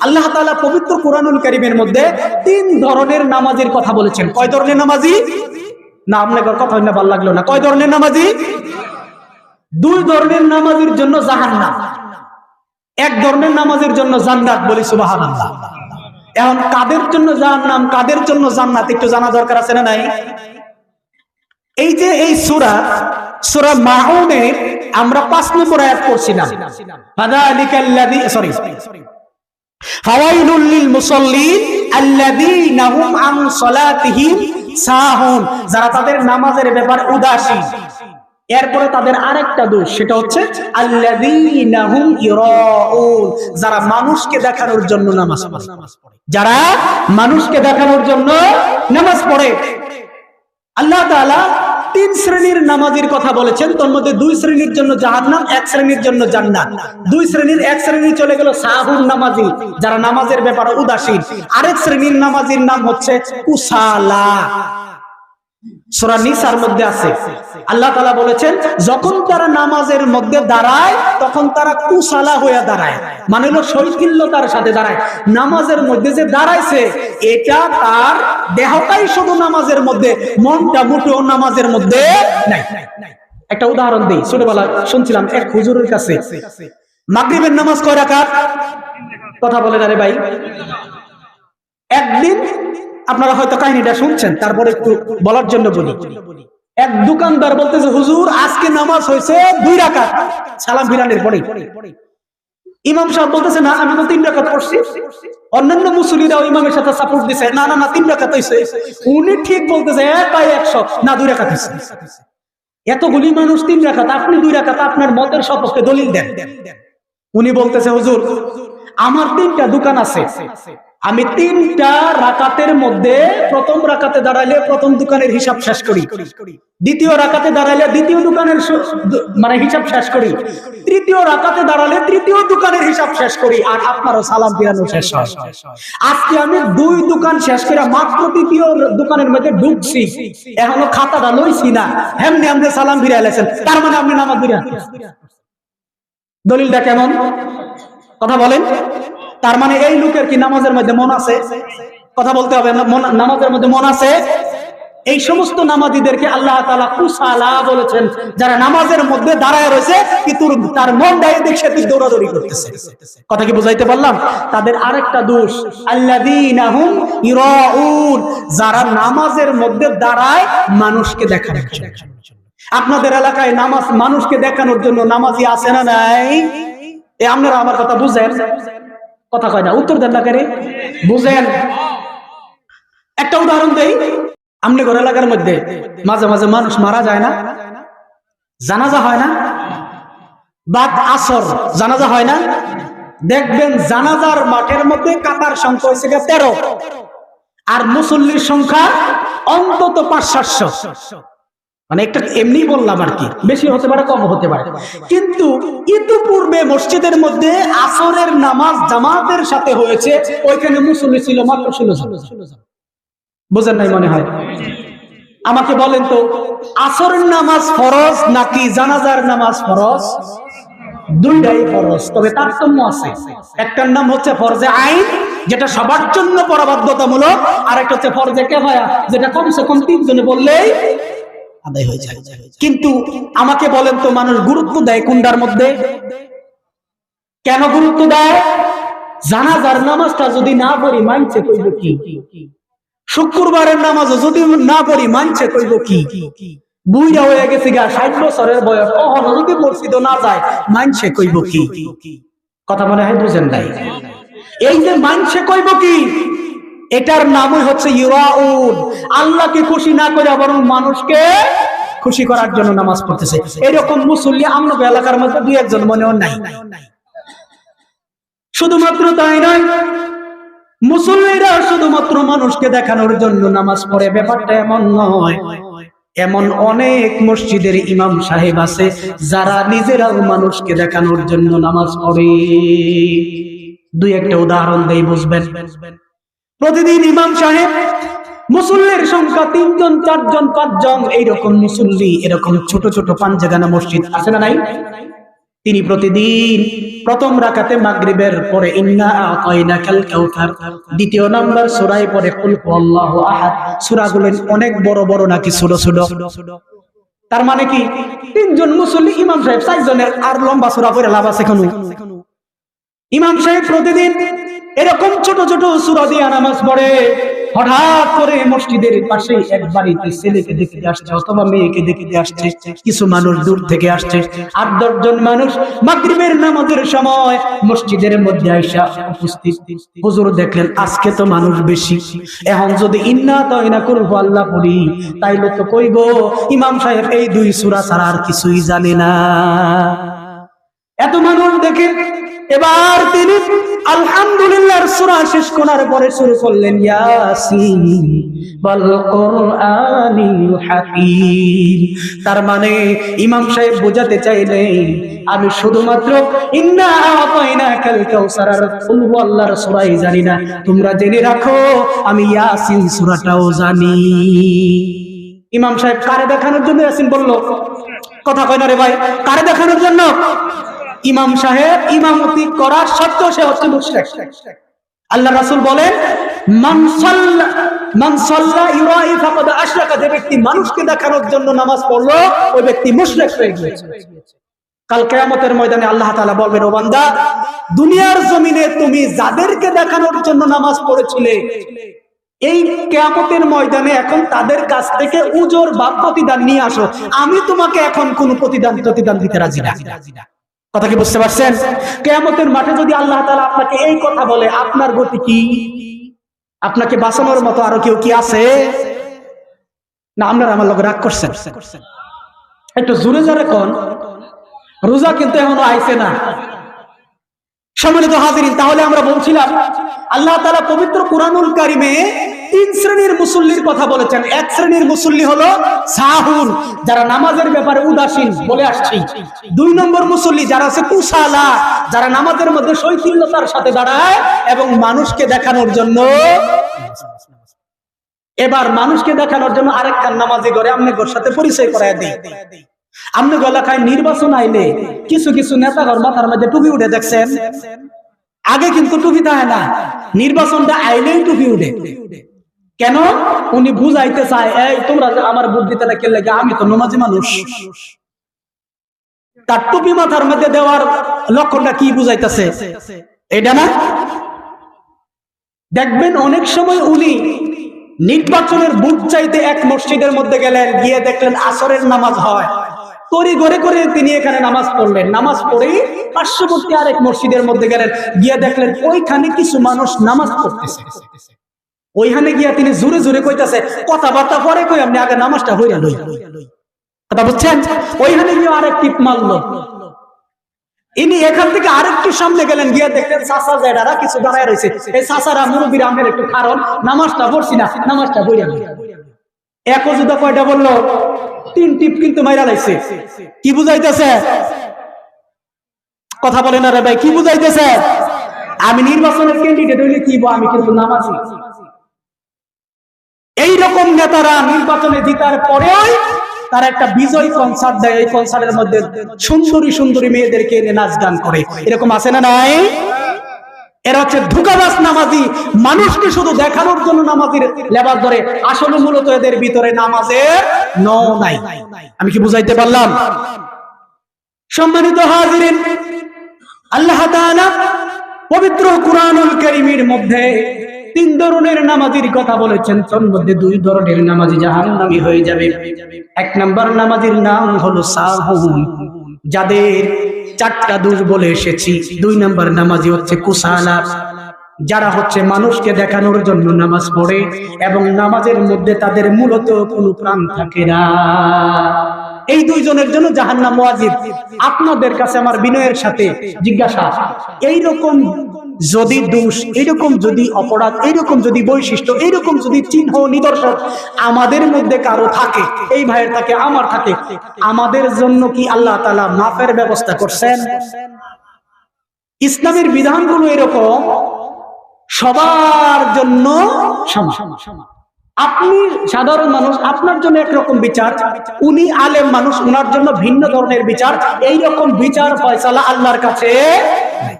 আল্লাহ তাআলা পবিত্র কোরআনুল কারীমের মধ্যে তিন ধরনের নামাজের কথা বলেছেন। কয় ধরনের নামাজি? না আপনার কথা হইনা ভালো লাগল না। কয় ধরনের নামাজি? দুই ধরনের নামাজের জন্য জাহান্নাম। এক ধরনের নামাজের জন্য জান্নাত বলি সুবহানাল্লাহ। এখন কাদের জন্য জাহান্নাম, কাদের জন্য জান্নাত একটু জানা দরকার আছে না নাই? এই যে এই সূরা সূরা মাউনের আমরা পাঁচ নম্বর আয়াত পড়ছিলাম। সরি। যারা তাদের নামাজের উদাসীন। এরপরে তাদের আরেকটা দোষ, সেটা হচ্ছে যারা মানুষকে দেখানোর জন্য নামাজ যারা মানুষকে দেখানোর জন্য নামাজ পড়ে। আল্লাহ তিন শ্রেণির নামাজের কথা বলেছেন, তোর মধ্যে দুই শ্রেণির জন্য জাহান্নাম, এক শ্রেণির জন্য জান্নাত। দুই শ্রেণির, এক শ্রেণি চলে গেল সাহুন নামাজি, যারা নামাজের ব্যাপারে উদাসীন। আরেক শ্রেণির নামাজির নাম হচ্ছে কুসালা সূরা নিসার মধ্যে আছে। আল্লাহ তাআলা বলেছেন, যখন তারা নামাজের মধ্যে দাঁড়ায়, তখন তারা কুসালা হয়ে দাঁড়ায়। মানে হলো শৈথিল্যতার সাথে দাঁড়ায়। নামাজের মধ্যে যে দাঁড়াইছে, এটা তার দেহটাই শুধু নামাজের মধ্যে, মনটা মোটেও নামাজের মধ্যে নাই। একটা উদাহরণ দিই ছোটবেলা শুনছিলাম এক হুজুরের কাছে। মাগরিবের নামাজ কয় রাকাত? কথা বলে না রে ভাই। একদিন আপনারা হয়তো কাহিনীটা শুনছেন, তারপরে একটু বলার জন্য বলি। এক দোকানদার বলতেছে, হুজুর, আজকে নামাজ হয়েছে দুই রাকাত। সালাম ফিরানের পরে। ইমাম সাহেব বলতেছে, না, আমি তো তিন রাকাত পড়ছি। অন্যান্য মুসলিরাও ইমামের সাথে সাপোর্ট দিছে, না না না, তিন রাকাত হইছে উনি ঠিক বলতেছে এক বাই একশো, না, দুই রাকাত হইছে এতগুলি মানুষ তিন রাকাত, আপনি দুই রাকাত আপনার মতের সপক্ষে দলিল দেন। উনি বলতেছে, হুজুর, আমার তিনটা দোকান আছে। আমি তিনটা রাকাতের মধ্যে প্রথম রাকাতে দাঁড়াইলে প্রথম দোকানের হিসাব শেষ করি। দ্বিতীয় রাকাতে দাঁড়াইলে দ্বিতীয় দোকানের মানে হিসাব শেষ করি। তৃতীয় রাকাতে দাঁড়ালে তৃতীয় দোকানের হিসাব শেষ করি আর আপনারও সালাম ফিরানো শেষ আজকে আমি দুই দোকান শেষ করে মাত্র তৃতীয় দোকানের মধ্যে ঢুকছি। এখনও খাতাটা লইছি না। হেমনি আপনি সালাম ফিরাই লেছেন তার মানে আপনি নামাজ দলিলটা কেমন? কথা বলেন। তার মানে এই লোকের কি নামাজের মধ্যে মন আছে? কথা বলতে হবে নামাজের মধ্যে মন আছে? এই সমস্ত নামাজিদেরকে আল্লাহ তাআলা কুসালা বলেছেন, যারা নামাজের মধ্যে দাঁড়ায় রয়েছে, কিন্তু তার মন দেয় দেখছে তুই দৌড়াদৌড়ি করতেছে। কথা কি বুঝাইতে পারলাম? তাদের আরেকটা দোষ ইরাউন, যারা নামাজের মধ্যে দাঁড়ায় মানুষকে জন্য। আপনাদের এলাকায় নামাজ মানুষকে দেখানোর জন্য নামাজি আছে না নাই? আপনারা আমার কথা বুঝেন? কথা কয় না, উত্তর দেন না কেরে। বুঝেন? একটা উদাহরণ দেই, আমনে ঘর এলাকার মধ্যে মাঝে মাঝে মানুষ মারা যায় না, জানাজা হয় না, বাদ আসর জানাজা হয় না। দেখবেন জানাজার মাঠের মধ্যে কাতার সংখ্যা হয়েছে তেরো, আর মুসল্লির সংখ্যা অন্তত পাঁচ সাতশো। মানে একটা এমনি বললাম আর কি, বেশি হতে পারে, কম হতে পারে। কিন্তু ইতিপূর্বে মসজিদের মধ্যে আসরের নামাজ জামাতের সাথে হয়েছে, ওইখানে মুসল্লি ছিল মাত্র ষোলো জন। বুঝেন নাই মনে হয়? আমাকে বলেন তো, আসরের নামাজ ফরজ নাকি জানাজার নামাজ ফরজ? দুইটাই ফরজ, তবে তারতম্য আছে। একটার নাম হচ্ছে ফরজে আইন, যেটা সবার জন্য পরবাধ্যতামূলক আর একটা হচ্ছে ফরজে কেফায়া, যেটা কমসে কম তিনজনে বললেই আদায় হয়ে যায়। কিন্তু আমাকে বলেন তো মানুষ গুরুত্ব দেয় কোনটার মধ্যে? কেন গুরুত্ব দেয়? জানাজার নামাজটা যদি না পড়ি মানছে কইব কি? শুক্রবারের নামাজ যদি না পড়ি মানছে কইব কি? বুইরা হয়ে গেছে গা ষাট বছরের বয়স। কখনো যদি মসজিদও না যায় মানছে কইব কি? কথা মনে হয় বুঝেন নাই? এই যে মানছে কইব কি? এটার নামই হচ্ছে ইউরাউন। আল্লাহকে খুশি না করে বরং মানুষকে খুশি করার জন্য নামাজ পড়তেছে। এরকম মুসল্লি আমরা এলাকার মধ্যে দুই একজন মনেও নাই। শুধুমাত্র তাই নয়, মুসল্লিরা শুধুমাত্র মানুষকে দেখানোর জন্য নামাজ পড়ে। ব্যাপারটা এমন নয়, এমন অনেক মসজিদের ইমাম সাহেব আছে, যারা নিজেরাও মানুষকে দেখানোর জন্য নামাজ পড়ে। দুই একটা উদাহরণ দেই, বুঝবেন? প্রতিদিন ইমাম সাহেব, মুসল্লির সংখ্যা তিনজন, চারজন, পাঁচজন, এইরকম মুসল্লি, এরকম ছোট ছোট পাঞ্জাগানা মসজিদ আছে না নাই? তিনি প্রতিদিন প্রথম রাকাতে মাগরিবের পরে দ্বিতীয় নাম্বার সূরায় পরে কুল সূরাগুলো অনেক বড় বড় নাকি ছোট ছোট। তার মানে কি? তিনজন মুসল্লি, ইমাম সাহেব চারজনের, আর লম্বা সূরা পড়ে লাভ আছে ইমাম সাহেব প্রতিদিন এরকম ছোট ছোট সূরা দিয়ে নামাজ পড়ে, হঠাৎ করে মসজিদের পাশে এক বাড়িতে ছেলেকে দেখতে আসছে, অথবা মেয়েকে দেখতে আসছে, কিছু মানুষ দূর থেকে আসছে, আট দশজন মানুষ মাগরিবের নামাজের সময় মসজিদের মধ্যে আইসা উপস্থিত। হুজুর দেখলেন, আজকে তো মানুষ বেশি। এখন যদি ইন্না তয়না করব আল্লাহ পড়ি তাইলে তো কইব ইমাম সাহেব এই দুই সূরা ছাড়া আর কিছুই জানে না। এত মানুষ দেখে এবার তিনি আলহামদুলিল্লাহর সূরা শেষ করার পরে শুরু করলেন তার মানে ইমাম সাহেব বোঝাতে চাইলেন, আমি শুধুমাত্র সূরাই জানি না। তোমরা জেনে রাখো, আমি ইয়াসিন সূরাটাও জানি। ইমাম সাহেব, কারে দেখানোর জন্য? ইয়াসিন বলল, কথা কয় না রে ভাই, কারে দেখানোর জন্য? ইমাম সাহেব ইমামতি করার সত্ত্বেও সে হচ্ছে মুশরিক। আল্লাহ রাসূল বলেন যে ব্যক্তি মানুষকে দেখানোর জন্য নামাজ পড়ল, ওই ব্যক্তি মুশরিক হয়ে গিয়েছে। কাল কিয়ামতের ময়দানে আল্লাহ তাআলা বলবেন, ও বান্দা, দুনিয়ার জমিনে তুমি যাদেরকে দেখানোর জন্য নামাজ পড়েছিলে, এই কেয়ামতের ময়দানে এখন তাদের কাছ থেকে উজোর বা প্রতিদান নিয়ে আসো। আমি তোমাকে এখন কোন প্রতিদান প্রতিদান দিতে রাজি না। কথা কি বুঝতে পারছেন? কেয়ামতের মাঠে যদি আল্লাহ তালা আপনাকে এই কথা বলে, আপনার গতি কি? আপনাকে বাঁচানোর মতো আরও কেউ কি আছে? না, আপনারা আমার লোক রাগ করছেন। একটু জোরে জোরে কোন? রোজা কিন্তু এখনও আইছে না। সম্মানিত হাজিরিন, তাহলে আমরা বলছিলাম, আল্লাহ তালা পবিত্র কুরআনুল কারিমে তিন শ্রেণির মুসল্লির কথা বলেছেন। এক শ্রেণির মুসল্লি হলো সাহুন যারা নামাজের ব্যাপারে উদাসীন বলে আসছি। দুই নম্বর মুসল্লি যারা আছে কুসালা যারা নামাজের মধ্যে শৈথিল্যতার সাথে দাঁড়ায় এবং মানুষকে দেখানোর জন্য এবার মানুষকে দেখানোর জন্য আরেকটা নামাজি করে আপনি গোর সাথে পরিচয় করায় দিই। আপনি এলাকায় নির্বাচন আইলে কিছু কিছু নেতা ঘর মাথার মধ্যে টুপি উঠে দেখছেন। আগে কিন্তু টুপি থাকে না, নির্বাচনটা আইলেই টুপি উঠে। কেন? উনি বুঝাইতে চায়, এই, তোমরা আমার বুদ্ধিতে না কেলে আমি তো নমাজি মানুষ। তার টুপি মাথার মধ্যে দেওয়ার লক্ষণটা কি বুঝাইতেছে? এটা না? দেখবেন অনেক সময় উনি নির্বাচনের বুথ চাইতে এক মসজিদের মধ্যে গেলেন, গিয়ে দেখলেন আসরের নামাজ হয়। তরি ঘরে করে তিনি এখানে নামাজ পড়লেন। নামাজ পড়েই পার্শ্ববর্তী আরেক মসজিদের মধ্যে গেলেন, গিয়ে দেখলেন ওইখানে কিছু মানুষ নামাজ পড়তেছে। ওইখানে গিয়া তিনি জোরে জোরে কইতাছে, কথাবার্তা পরে কই আপনি আগে নামাজটা হইয়া লই। কথা বুঝছেন? ওইখানে গিয়ে আরেক টিপ মারলো। ইনি এখান থেকে আরেকটু সামনে গেলেন, গিয়ে দেখলেন চাষা জেডারা কিছু দাঁড়ায় রয়েছে এই চাষারা মুরব্বীরা আমের একটু কারণ, নামাজটা পড়ছি না, নামাজটা বইয়া লই। এক অজুদা কয়টা বলল, তিন টিপ কিন্তু মাইরা লাইছে। কি বুঝাইতেছে? কথা বলেন না রে ভাই, কি বুঝাইতেছে? আমি নির্বাচনের ক্যান্ডিডেট হইলে কি আমি কিন্তু নামাজি। এই রকম নেতারা নির্বাচনে জিতার পরেও তারা একটা বিজয় কনসার্ট দেয়। এই কনসার্টের মধ্যে সুন্দরী সুন্দরী মেয়েদেরকে এনে নাচ গান করে। এরকম আছে না নাই? এরা হচ্ছে ধুকাবাস নামাজি। মানুষকে শুধু দেখানোর জন্য নামাজির লেবার ধরে। আসলে মূলত এদের ভিতরে নামাজের নাই। আমি কি বুঝাইতে পারলাম? সম্মানিত হাজিরিন, আল্লাহ পবিত্র কুরআনুল কারীমের মধ্যে তিন ধরনের নামাজির কথা বলেছেন, তার মধ্যে দুই ধরনের নামাজি জাহান্নামী হয়ে যাবে। এক নাম্বার নামাজির নাম হলো সাহুন, যাদের চারটা দোষ বলে এসেছি। দুই নাম্বার নামাজি হচ্ছে কুসালা যারা হচ্ছে মানুষকে দেখানোর জন্য নামাজ পড়ে এবং নামাজের মধ্যে তাদের মূলত কোনো প্রাণ থাকে না। এই দুইজনের জন্য জাহান্নাম আপনাদের কাছে আমার বিনয়ের সাথে জিজ্ঞাসা এই রকম যদি দোষ এরকম যদি অপরাধ এইরকম যদি বৈশিষ্ট্য এইরকম যদি চিহ্ন নিদর্শন আমাদের মধ্যে কারও থাকে, এই ভাইয়ের থাকে, আমার থাকে, আমাদের জন্য কি আল্লাহ তালা মাফের ব্যবস্থা করছেন? ইসলামের বিধানগুলো এরকম, সবার জন্য আপনি সাধারণ মানুষ, আপনার জন্য একরকম বিচার, উনি আলেম মানুষ ওনার জন্য ভিন্ন ধরনের বিচার এই রকম বিচার ফয়সালা আল্লাহর কাছে